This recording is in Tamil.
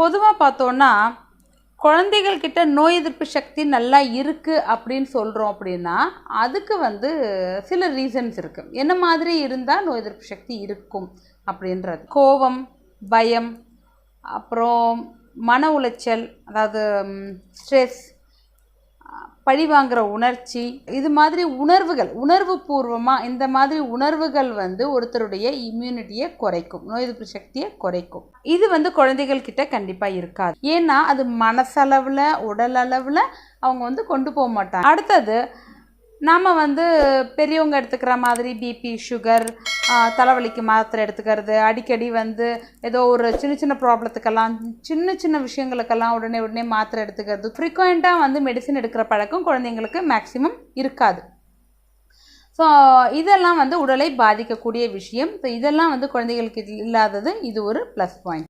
பொதுவாக பார்த்தோன்னா குழந்தைகள் கிட்ட நோய் எதிர்ப்பு சக்தி நல்லா இருக்குது அப்படின்னு சொல்கிறோம் அப்படின்னா அதுக்கு வந்து சில ரீசன்ஸ் இருக்குது என்ன மாதிரி இருந்தால் நோய் எதிர்ப்பு சக்தி இருக்கும் அப்படின்றது. கோபம் பயம் அப்புறம் மன உளைச்சல் அதாவது ஸ்ட்ரெஸ் பழி வாங்குகிற உணர்ச்சி இது மாதிரி உணர்வுகள் உணர்வு பூர்வமாக இந்த மாதிரி உணர்வுகள் வந்து ஒருத்தருடைய இம்யூனிட்டியை குறைக்கும் நோய் எதிர்ப்பு சக்தியை குறைக்கும். இது வந்து குழந்தைகள் கிட்ட கண்டிப்பாக இருக்காது. ஏன்னா அது மனசளவில் உடல் அளவில் அவங்க வந்து கொண்டு போக மாட்டாங்க. அடுத்தது நாம் வந்து பெரியவங்க எடுத்துக்கிற மாதிரி பிபி சுகர் தலைவலிக்கு மாத்திரை எடுத்துக்கிறது. அடிக்கடி வந்து ஏதோ ஒரு சின்ன சின்ன ப்ராப்ளத்துக்கெல்லாம் சின்ன சின்ன விஷயங்களுக்கெல்லாம் உடனே உடனே மாத்திரை எடுத்துக்கிறது. ஃப்ரீக்வெண்ட்டாக வந்து மெடிசின் எடுக்கிற பழக்கம் குழந்தைங்களுக்கு மேக்ஸிமம் இருக்காது. ஸோ இதெல்லாம் வந்து உடலை பாதிக்கக்கூடிய விஷயம். ஸோ இதெல்லாம் வந்து குழந்தைகளுக்கு இல்லாதது இது ஒரு ப்ளஸ் பாயிண்ட்